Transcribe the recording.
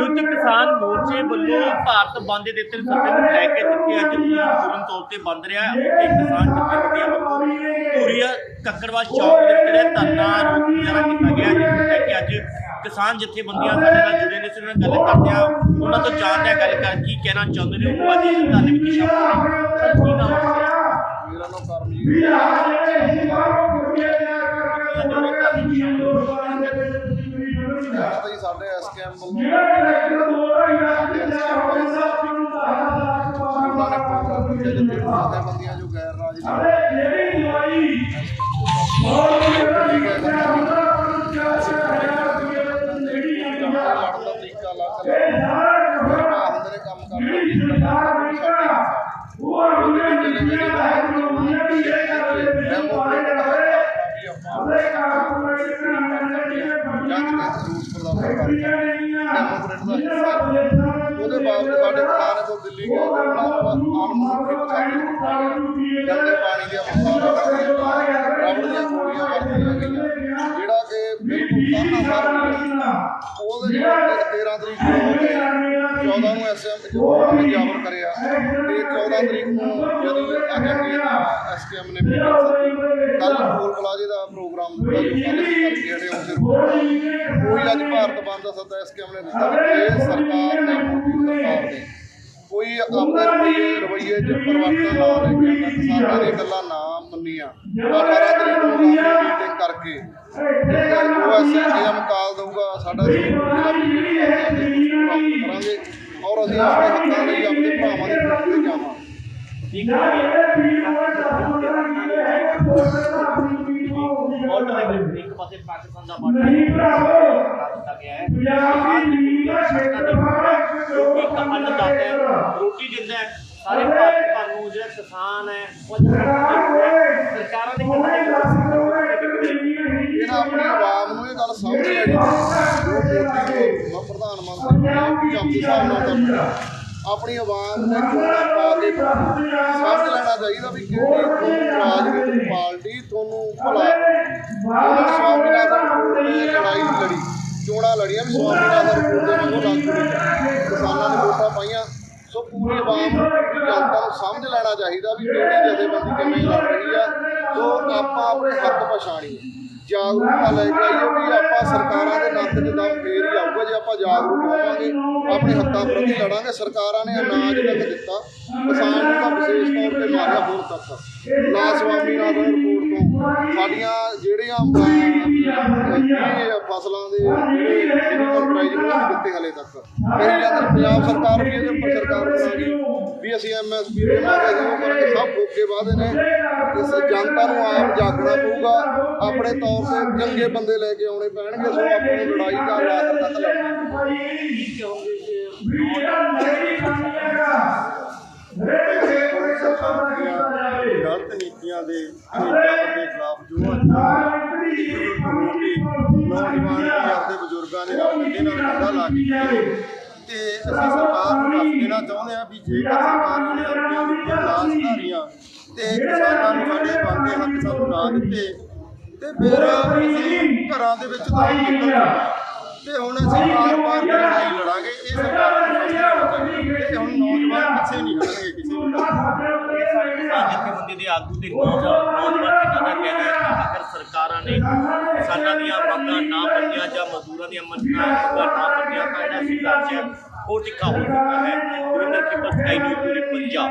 ਸੰਯੁਕਤ ਕਿਸਾਨ ਮੋਰਚੇ ਵੱਲੋਂ ਭਾਰਤ ਬੰਦ ਦੇ ਦਿੱਤੇ ਸੱਤੇ ਨੂੰ ਲੈ ਕੇ ਜਿੱਥੇ ਅੱਜ ਪੂਰਨ ਤੌਰ ਤੇ ਬੰਦ ਰਿਹਾ ਉੱਥੇ ਕਿਸਾਨ ਜਥੇਬੰਦੀਆਂ ਵੱਲੋਂ ਧੂਰੀਆ ਕੱਕੜਵਾ ਚੌਕ ਦੇ ਉੱਤੇ ਧਰਨਾ ਰੋਸ ਮੁਜ਼ਾਹਰਾ ਕੀਤਾ ਗਿਆ ਜਿਸ ਨੂੰ ਲੈ ਕੇ ਅੱਜ ਕਿਸਾਨ ਜਥੇਬੰਦੀਆਂ ਸਾਡੇ ਨਾਲ ਜੁੜੇ ਨੇ ਸੀ ਉਹਨਾਂ ਨਾਲ ਗੱਲ ਕਰਦੇ ਆ ਉਹਨਾਂ ਤੋਂ ਜਾਣਦੇ ਆ ਗੱਲ ਕਰ ਕੀ ਕਹਿਣਾ ਚਾਹੁੰਦੇ ਨੇ। ਉਹ ਅੱਜ ਇਸ ਧਰਨੇ ਵਿੱਚ ਸ਼ਾਮਲ ਹੋਏ ਕੀ ਨਾਮ ਮੇਰਾ ਨਾਮ ਕਰਮਜੀਤ ਹੈ। ਜੀ ਸਾਡੇ ਐਸਕੇਐਮ ਵੱਲੋਂ ਪ੍ਰੋਗਰਾਮ ਕੀਤੇ ਜਿੱਥੇ ਜਥੇਬੰਦੀਆਂ ਜੋ ਗੈਰ ਰਾਜਨੀਤਿਕ ਲੜਨ ਦਾ ਤਰੀਕਾ ਅਲੱਗ ਅਲੱਗ ਹੁੰਦੇ ਨੇ ਕੰਮ ਕਰਨ ਦਾ ਤਰੀਕਾ ਅਲੱਗ ਸਾਡੇ ਉਹਦੇ ਬਾਅਦ ਸਾਡੇ ਕਿਸਾਨ ਤੋਂ ਦਿੱਲੀ ਗਏ ਅਨਮਨੁੱਖੀ ਪਛਾਣੇ ਗੰਦੇ ਪਾਣੀ ਦੀਆਂ ਮਸਾਲਾ ਰਬੜ ਦੀਆਂ ਗੋਲੀਆਂ ਵਰਤੀਆਂ ਗਈਆਂ ਜਿਹੜਾ ਕਿ ਬਿਲਕੁਲ ਤਾਨਾ ਉਹਦੇ ਜਿਹੜੇ 13 ਤਰੀਕ ਨੂੰ ਉਹਨੇ 14 ਨੂੰ ਐਸਐਮ ਜਦੋਂ ਕਰਿਆ ਤੇ 14 ਤਰੀਕ ਨੂੰ ਜਦੋਂ ਅਜੇ ਐਸਕੇਐਮ ਨੇ ਕੱਲ ਫੂਲ ਪਲਾਜੇ ਦਾ ਪ੍ਰੋਗਰਾਮ ਦਿੱਤਾ ਜੋ ਕੱਲ ਅਸੀਂ ਕੋਈ ਅੱਜ ਭਾਰਤ ਬੰਦ ਦਾ ਸੱਦਾ ਐਸਕੇਐਮ ਨੇ ਦਿੱਤਾ ਇਹ ਸਰਕਾਰ ਨੇ ਮੋਦੀ ਸਰਕਾਰ ਕੋਈ ਆਪਣੇ ਰਵਈਏ 'ਚ ਪਰਿਵਰਤਨ ਨਾ ਲੈ ਕੇ ਆਉਣਾ, ਕਿਸਾਨਾਂ ਦੀਆਂ ਗੱਲਾਂ ਨਾ ਮੰਨੀਆਂ। 18 ਤਰੀਕ ਨੂੰ ਮੀਟਿੰਗ ਕਰਕੇ ਜੋ ਐਸਕੇਐਮ ਕਾਲ ਦਊਗਾ ਸਾਡਾ ਕਰਾਂਗੇ। ਔਰ ਅਸੀਂ ਆਪਣੇ ਹੱਕਾਂ ਲਈ ਆਪਣੇ ਭਰਾਵਾਂ ਦੇ ਪਿੱਛੇ ਤੇ ਜਾਵਾਂਗੇ। ਦੇ ਵਿੱਚ ਇੱਕ ਪਾਸੇ ਪਾਕਿਸਤਾਨ ਦਾ ਬਾਰਡਰ ਦਿੱਤਾ ਗਿਆ ਹੈ। ਕਿਸਾਨ ਜਥੇਬੰਦੀਆਂ ਸੜਕਾਂ ਤੇ ਰੋਟੀ ਦਾ ਅੰਨਦਾਤਾ ਹੈ ਰੋਟੀ ਦਿੰਦਾ ਹੈ ਸਾਰੇ ਭਾਰਤ ਭਰ ਨੂੰ ਜਿਹੜਾ ਕਿਸਾਨ ਹੈ ਉਹ ਸਰਕਾਰਾਂ ਦੇ ਇਹਨਾਂ ਆਪਣੀ ਆਵਾਮ ਨੂੰ ਇਹ ਗੱਲ ਸਮਝ ਲੈਣੀ ਨੂੰ ਪ੍ਰਧਾਨ ਮੰਤਰੀ ਨੇ ਆਪਣੇ ਸਾਹਮਣੇ ਕਰਨਾ ਆਪਣੀ ਆਵਾਮ ਨੇ ਚੋਣਾਂ ਪਾ ਕੇ ਸਮਝ ਲੈਣਾ ਚਾਹੀਦਾ ਵੀ ਕਿਹੜੀ ਤੁਹਾਨੂੰ ਰਾਜਨੀਤਿਕ ਪਾਰਟੀ ਤੁਹਾਨੂੰ ਭਲਾ ਉਹਨੇ ਰਿਪੋਰਟ ਦੀ ਲੜਾਈ ਨਹੀਂ ਲੜੀ। ਚੋਣਾਂ ਲੜੀਆਂ ਵੀ ਸਵਾਮੀਨਾਥਨ ਰਿਪੋਰਟ ਦੇ ਵਾਂਗੂ ਲਾਗੂ ਨਹੀਂ ਕਿਸਾਨਾਂ ਨੇ ਵੋਟਾਂ ਪਾਈਆਂ। ਸੋ ਪੂਰੀ ਆਵਾਮ ਜਨਤਾ ਨੂੰ ਸਮਝ ਲੈਣਾ ਚਾਹੀਦਾ ਵੀ ਕਿਹੜੀ ਜਥੇਬੰਦੀ ਕਿਵੇਂ ਲੜ ਰਹੀ ਆ ਸੋ ਆਪਾਂ ਆਪਣੇ ਹੱਕ ਪਛਾਣੀਏ ਜਾਗਰੂਕਤਾ ਲੈ ਕੇ ਆਈਏ ਵੀ ਆਪਾਂ ਸਰਕਾਰਾਂ ਦੇ ਨੱਥ ਜਿੱਦਾਂ ਫੇਰ ਹੀ ਆਊਗਾ ਜੇ ਆਪਾਂ ਜਾਗਰੂਕ ਹੋਵਾਂਗੇ ਆਪਣੇ ਹੱਕਾਂ ਪ੍ਰਤੀ ਲੜਾਂਗੇ ਸਰਕਾਰਾਂ ਨੇ ਅਨਾਜ ਤੱਕ ਦਿੱਤਾ ਕਿਸਾਨ ਨੂੰ ਤਾਂ ਵਿਸ਼ੇਸ਼ ਤੌਰ ਤੇ ਮਾਰਿਆ ਹੁਣ ਤੱਕ ਲਾ ਨਾਲ ਰਿਪੋਰਟ ਤੋਂ ਸਾਡੀਆਂ ਜਿਹੜੀਆਂ ਅਹ, ਫਸਲਾਂ ਦੇ ਪ੍ਰਾਈਜ਼ ਨਹੀਂ ਦਿੱਤੇ ਹਲੇ ਤੱਕ? ਕਹੀ ਜਾਂਦੇ ਪੰਜਾਬ ਸਰਕਾਰ ਵੀ ਇਹਦੇ ਉੱਪਰ ਸਰਕਾਰ ਬਣਾ ਵੀ ਅਸੀਂ ਐਮਐਸਪੀ ਦੇਵਾਂਗੇ ਅਸੀਂ ਕਰਾਂਗੇ ਸਭ ਫੋਕੇ ਵਾਅਦੇ ਨੇ ਇਸ ਜਨਤਾ ਨੂੰ ਆਪ ਜਾਗਣਾ ਪਊਗਾ। ਆਪਣੇ ਤੌਰ ਤੇ ਚੰਗੇ ਬੰਦੇ ਲੈ ਕੇ ਆਉਣੇ ਪੈਣਗੇ, ਸੋ ਆਪਾਂ ਲੜਾਈ ਦਾ ਆਖਰ ਤੱਕ ਲੜਨਾ ਗਲਤ ਨੀਤੀਆਂ ਦੇ ਪੰਜਾਬ ਦੇ ਖਿਲਾਫ ਜੋ ਅੱਜ ਬਜ਼ੁਰਗਾਂ ਦੇ ਨਾਲ ਕੰਡੇ ਨਾਲ ਕੰਡਾ ਲਾ ਕੇ। ਤੇ ਅਸੀਂ ਸਰਕਾਰ ਨੂੰ ਦੱਸ ਦੇਣਾ ਚਾਹੁੰਦੇ ਹਾਂ ਵੀ ਜੇਕਰ ਸਰਕਾਰਾਂ ਨੇ ਆਪਣੀਆਂ ਨੀਤੀਆਂ ਨਾ ਸੁਧਾਰੀਆਂ ਤੇ ਕਿਸਾਨਾਂ ਨੂੰ ਸਾਡੇ ਬਣਦੇ ਹੱਕ ਸਾਨੂੰ ਨਾ ਦਿੱਤੇ। ਤੇ ਫਿਰ ਅਸੀਂ ਘਰਾਂ ਦੇ ਵਿੱਚ ਤਾਂ ਨਿਕਲ ਜਾਵਾਂਗੇ ਤੇ ਹੁਣ ਅਸੀਂ ਬਾਰ-ਬਾਰ ਲੜਾਈ ਲੜਾਂਗੇ। ਇਹ ਸਰਕਾਰਾਂ ਨੂੰ ਸਮਝ ਲੈਣਾ ਚਾਹੀਦਾ ਤੇ ਹੁਣ ਨੌਜਵਾਨ ਪਿੱਛੇ ਨਹੀਂ ਹਟਣਗੇ ਕਿਸੇ ਜਥੇਬੰਦੀ ਦੇ ਆਗੂ ਤੇ ਨੌਜਵਾਨ ਨੌਜਵਾਨ ਦਾ ਕਹਿਣਾ ਹੈ। ਕਿ ਅਗਰ ਸਰਕਾਰਾਂ ਨੇ ਕਿਸਾਨਾਂ ਦੀਆਂ ਮੰਗਾਂ ਨਾ ਮੰਨੀਆਂ ਜਾਂ ਦੀਆਂ ਮੰਗਾਂ ਨਾ ਮੰਨੀਆਂ ਤਾਂ ਜਿਹੜਾ ਸੰਘਰਸ਼ ਹੈ ਉਹ ਤਿੱਖਾ ਹੋ ਚੁੱਕਾ ਹੈ। ਗੁਰਿੰਦਰ ਕੀ ਪੂਰੇ ਪੰਜਾਬ